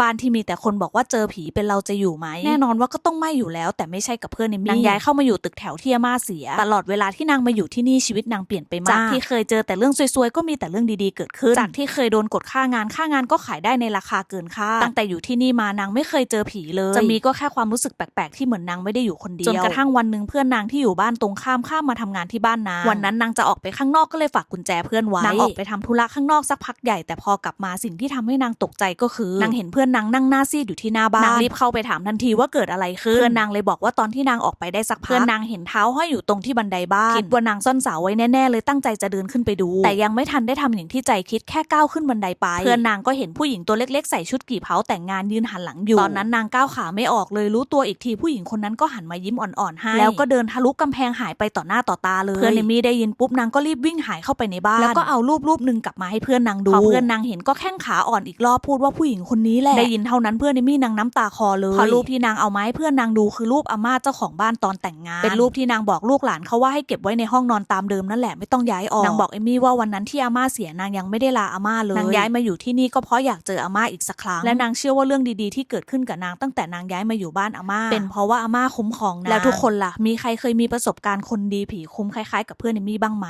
บ้านที่มีแต่คนบอกว่าเจอผีเป็นเราจะอยู่ไหมแน่นอนว่าก็ต้องไม่อยู่แล้ว แต่ไม่ใช่กับเพื่อนเอมมี่นางย้ายเข้ามาอยู่ตึกแถวที่อาม่าเสีย ตลอดเวลาที่นางมาอยู่ที่นี่ชีวิตนางเปลี่ยนไปมากจากที่เคยเจอแต่เรื่องซวยๆก็มีแต่เรื่องดีๆเกิดขึ้น จากที่เคยโดนกดค่างานค่างานก็ขายได้ในราคาเกินค่าตั้งแต่อยู่ที่นี่มานางไม่เคยเจอผีเลย จะมีก็แค่ความรู้สึกแปลกๆที่เหมือนนางไม่ได้อยู่คนเดียวจนกระทั่งวันหนึ่งเพื่อนนางที่อยู่บ้านตรงข้ามข้ามมาทำงานที่บ้านนางวันนั้นนางจะออกไปข้างนอกก็เลยฝากกุญแจเพื่อนไว้นางออกไปทำธุระข้างนอกสักพักใหญ่แต่พอกลับมาสิ่งที่ทำให้นางตกใจก็คือนางเห็นเพื่อนนางนั่งหน้าซีดอยู่ที่หน้าบ้านนางรีบเข้าไปถามทันทีว่าเกิดอะไรขึ้นเพื่อนนางเลยบอกว่าตอนที่นางออกไปได้สักพักเพื่อนนางเห็นเท้าห้อยอยู่ตรงที่บันไดบ้านคิดว่านางซ่อนสาวไว้แน่ๆเลยตั้งใจจะเดินขึ้นไปดู แต่ยังไม่ทันได้ทำอย่างที่ใจคิดแค่ก้าวขึ้นบันไดไป เพื่อนนางก็เห็นผู้หญิงตัวเล็กๆใส่ชุดกี่เผาแต่งงานยืนหันหลังอยู่ตอนนั้นนางก้าวขาไม่ออกเลยรู้ตัวอีกทีผู้หญิงคนนั้นก็หันมายิ้มอ่อนๆให้แล้วก็เดินทะลุกำแพงหายไปต่อหน้าต่อตาเลยเพื่อนเอมี่ได้ยินปุ๊บนางก็รีบวิ่งหายเข้าไปในบ้านแล้วก็เอารูปรูปหนึ่งกลับมาให้เพื่อนนางดูพอเพื่อนนางเห็นก็แข้งขาอ่อนอีกรอบพูดว่าผู้หญิงคนนี้แหละได้ยินเท่านั้นเพื่อนเอมี่นางน้ำตาคอเลยเพราะรูปที่นางเอามาให้เพื่อนนางดูคือรูปอาม่าเจ้าของบ้านตอนแต่งงาน เป็นรูปที่นางบอกลูกหลานเขาว่าให้เก็บไว้ในห้องนอนตามเดิมนั่นแหละไม่ต้องย้ายออกนางบอกเอมี่ว่าวันนั้นที่อาม่าเสียนางยังไม่ได้ลาอาม่าเลยนางย้ายมาอยู่ที่นี่ก็เพราะอยากเจออาม่าอีกสักครั้งและนางเชื่อว่าเรื่องดีๆที่เกิดขึ้นกับนางตั้งแต่นางย้ายมาอยู่บ้านอาม่าเป็นเพราะว่าอาม่าคุ้มครองนางแล้วทุกคนล่ะมีใครเคยมีประสบการณ์คนดีผีคุ้มคล้ายๆ กับเพื่อนเอมี่บ้างไหม